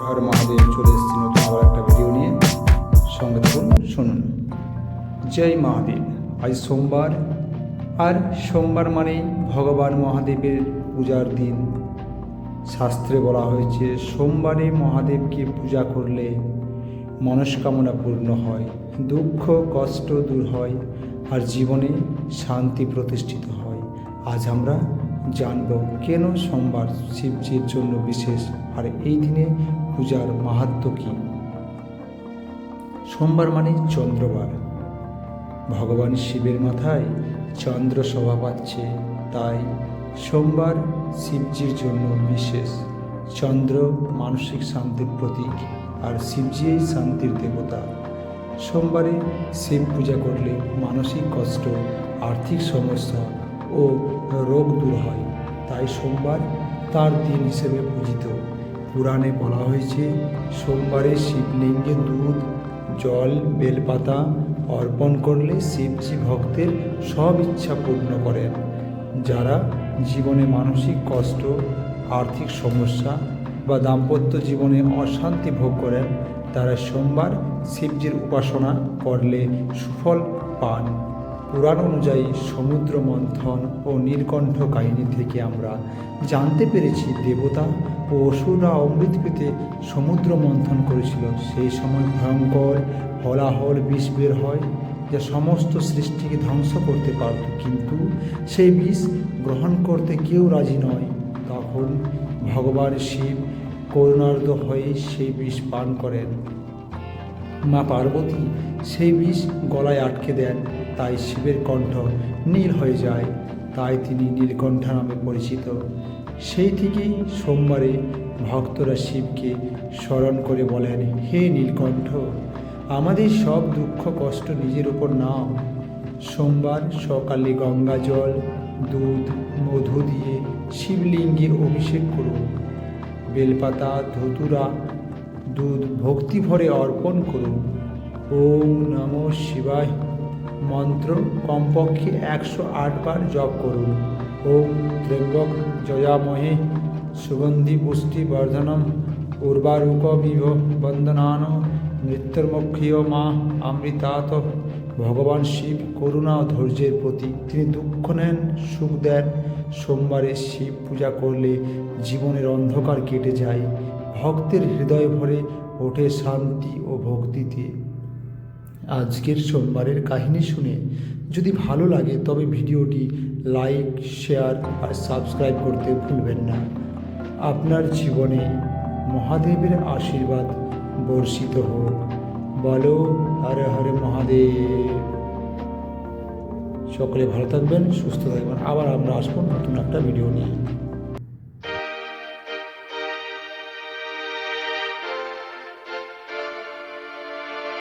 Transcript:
হর মহাদেব চলে এসেছি নতুন আবার একটা ভিডিও নিয়ে। সঙ্গে থাকুন, শুনুন। জয় মহাদেব। আজ সোমবার। আর সোমবার মানে ভগবান মহাদেবের পূজার দিন। শাস্ত্রে বলা হয়েছে, সোমবারে মহাদেবকে পূজা করলে মনস্কামনা পূর্ণ হয়, দুঃখ, কষ্ট দূর হয়, আর জীবনে শান্তি প্রতিষ্ঠিত হয়। আজ আমরা জানব কেন সোমবার শিবজির জন্য বিশেষ। আর এই দিনে পূজার মাহাত্ম্য কী? সোমবার মানে চন্দ্রবার। ভগবান শিবের মাথায় চন্দ্র শোভা পাচ্ছে, তাই সোমবার শিবজির জন্য বিশেষ চন্দ্র মানসিক শান্তির প্রতীক আর শিবজি এই শান্তির দেবতা। সোমবারে শিব পূজা করলে মানসিক কষ্ট, আর্থিক সমস্যা ও রোগ দূর হয়, তাই সোমবার তার দিন হিসেবে পূজিত। পুরাণে বলা হয়েছে, সোমবারে শিবলিঙ্গে দুধ, জল, বেলপাতা অর্পণ করলে শিবজি ভক্তের সব ইচ্ছা পূর্ণ করেন। যারা জীবনে মানসিক কষ্ট, আর্থিক সমস্যা বা দাম্পত্য জীবনে অশান্তি ভোগ করেন, তারা সোমবার শিবজির উপাসনা করলে সুফল পান। পুরাণ অনুযায়ী সমুদ্র মন্থন ও নীলকণ্ঠ কাহিনী থেকে আমরা জানতে পেরেছি দেবতা ও অসুররা অমৃত পেতে সমুদ্র মন্থন করেছিল। সেই সময় ভয়ঙ্কর হলাহল বিষ বের হয় যা সমস্ত সৃষ্টিকে ধ্বংস করতে পারত। কিন্তু সেই বিষ গ্রহণ করতে কেউ রাজি নয়। তখন ভগবান শিব করুণার্দ হয়ে সেই বিষ পান করেন। মা পার্বতী সেই বিষ গলায় আটকে দেন। তাই শিবের কণ্ঠ নীল হয়ে যায়, তাই তিনি নীলকণ্ঠা নামে পরিচিত। সেই থেকেই সোমবারে ভক্তরা শিবকে স্মরণ করে বলেন, হে নীলকণ্ঠ, আমাদের সব দুঃখ কষ্ট নিজের উপর নাও। সোমবার সকালে গঙ্গা জল, দুধ, মধু দিয়ে শিবলিঙ্গে অভিষেক করুন। বেলপাতা, ধতুরা, দুধ ভক্তি ভরে অর্পণ করুন। ওম নমঃ শিবায়। মন্ত্র কমপক্ষে একশো বার জপ করুন। ওম ত্র্যম্বক জয়ামহে সুগন্ধি পুষ্টি বর্ধনম উর্বারুক বিভ বন্দনান মৃত্যুর্মুখীয় মা অমৃতাত। ভগবান শিব করুণা ও ধৈর্যের প্রতি তিনি দুঃখ নেন, সুখ দেন। সোমবারে শিব পূজা করলে জীবনের অন্ধকার কেটে যায়। ভক্তের হৃদয় ভরে ওঠে শান্তি ও ভক্তিতে। আজকের সোমবারের কাহিনী শুনে যদি ভালো লাগে, তবে ভিডিওটি লাইক, শেয়ার আর সাবস্ক্রাইব করতে ভুলবেন না। আপনার জীবনে মহাদেবের আশীর্বাদ বর্ষিত হোক। বলো হরে হরে মহাদেব। সকলে ভালো থাকবেন, সুস্থ থাকবেন। আবার আমরা আসব নতুন একটা ভিডিও নিয়ে।